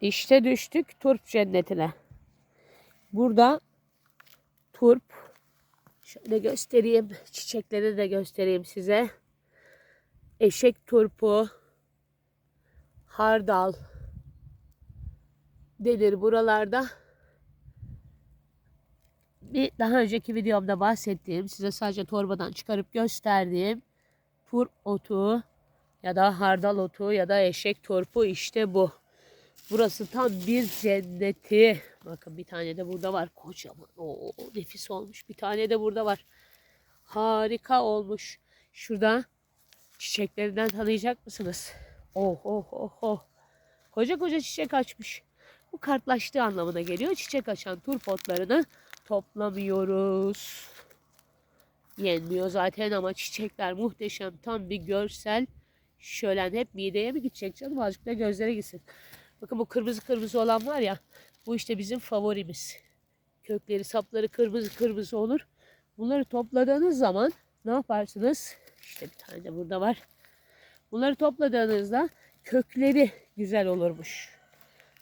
İşte düştük turp cennetine. Burada turp. Şöyle göstereyim. Çiçekleri de göstereyim size. Eşek turpu. Hardal. Denir buralarda. Bir daha önceki videomda bahsettiğim, size sadece torbadan çıkarıp gösterdiğim turp otu ya da hardal otu ya da eşek turpu işte bu. Burası tam bir cenneti. Bakın bir tane de burada var kocaman. Oo, nefis olmuş. Bir tane de burada var. Harika olmuş. Şurada çiçeklerinden tanıyacak mısınız? Oh oh oh oh. Koca koca çiçek açmış. Bu kartlaştığı anlamına geliyor. Çiçek açan turp otlarını toplamıyoruz. Yenmiyor zaten ama çiçekler muhteşem. Tam bir görsel şölen. Hep mideye mi gidecek canım? Azıcık da gözlere gitsin. Bakın bu kırmızı kırmızı olan var ya. Bu işte bizim favorimiz. Kökleri, sapları kırmızı kırmızı olur. Bunları topladığınız zaman ne yaparsınız? İşte bir tane de burada var. Bunları topladığınızda kökleri güzel olurmuş.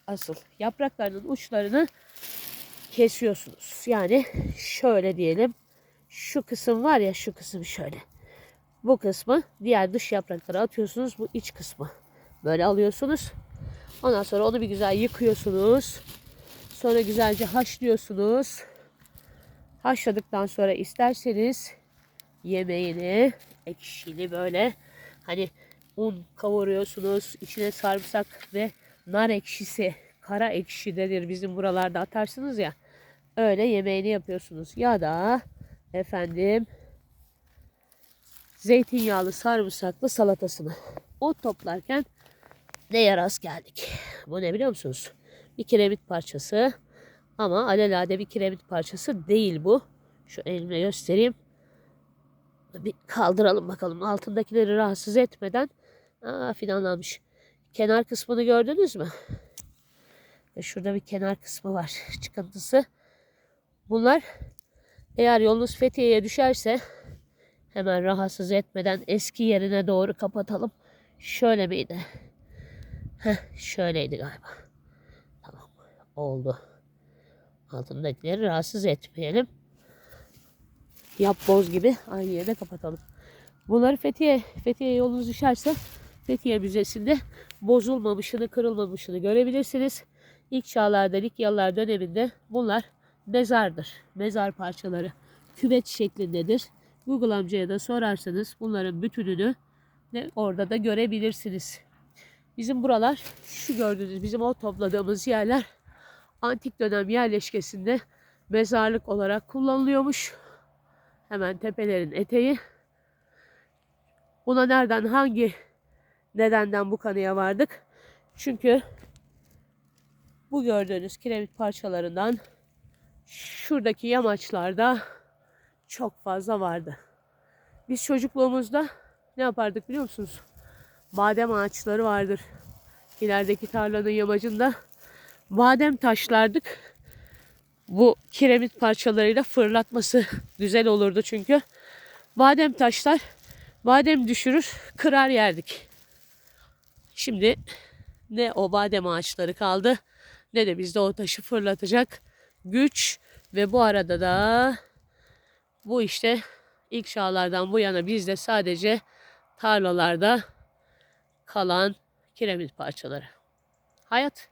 Asıl yapraklarının uçlarını kesiyorsunuz. Yani şöyle diyelim. Şu kısım var ya şu kısım şöyle. Bu kısmı diğer dış yapraklara atıyorsunuz. Bu iç kısmı. Böyle alıyorsunuz. Ondan sonra onu bir güzel yıkıyorsunuz. Sonra güzelce haşlıyorsunuz. Haşladıktan sonra isterseniz yemeğini ekşili böyle hani un kavuruyorsunuz. içine sarımsak ve nar ekşisi, kara ekşi denir bizim buralarda atarsınız ya. Öyle yemeğini yapıyorsunuz. Ya da efendim zeytinyağlı sarımsaklı salatasını. O toplarken neye rast geldik? Bu ne biliyor musunuz? Bir kiremit parçası. Ama alelade bir kiremit parçası değil bu. Şu elimle göstereyim. Bir kaldıralım bakalım. Altındakileri rahatsız etmeden. Aa fidanlanmış. Kenar kısmını gördünüz mü? Ve şurada bir kenar kısmı var. Çıkıntısı. Bunlar eğer yolunuz Fethiye'ye düşerse hemen rahatsız etmeden eski yerine doğru kapatalım. Şöyle miydi? Heh, şöyleydi galiba. Tamam. Oldu. Altındakileri rahatsız etmeyelim. Yap boz gibi aynı yerde kapatalım. Bunları Fethiye, Fethiye yolunuz düşerse Fethiye Müzesi'nde bozulmamışını, kırılmamışını görebilirsiniz. İlk çağlarda, Likyalılar döneminde bunlar mezardır. Mezar parçaları küvet şeklindedir. Google amcaya da sorarsanız bunların bütününü de orada da görebilirsiniz. Bizim buralar şu gördüğünüz bizim o topladığımız yerler antik dönem yerleşkesinde mezarlık olarak kullanılıyormuş. Hemen tepelerin eteği. Buna nereden hangi nedenden bu kanıya vardık? Çünkü bu gördüğünüz kiremit parçalarından şuradaki yamaçlarda çok fazla vardı. Biz çocukluğumuzda ne yapardık biliyor musunuz? Badem ağaçları vardır. İlerideki tarlanın yamacında badem taşlardık. Bu kiremit parçalarıyla fırlatması güzel olurdu çünkü. Badem taşlar badem düşürür, kırar yerdik. Şimdi ne o badem ağaçları kaldı ne de bizde o taşı fırlatacak güç ve bu arada da bu işte ilk çağlardan bu yana bizde sadece tarlalarda kalan kiremit parçaları. Hayat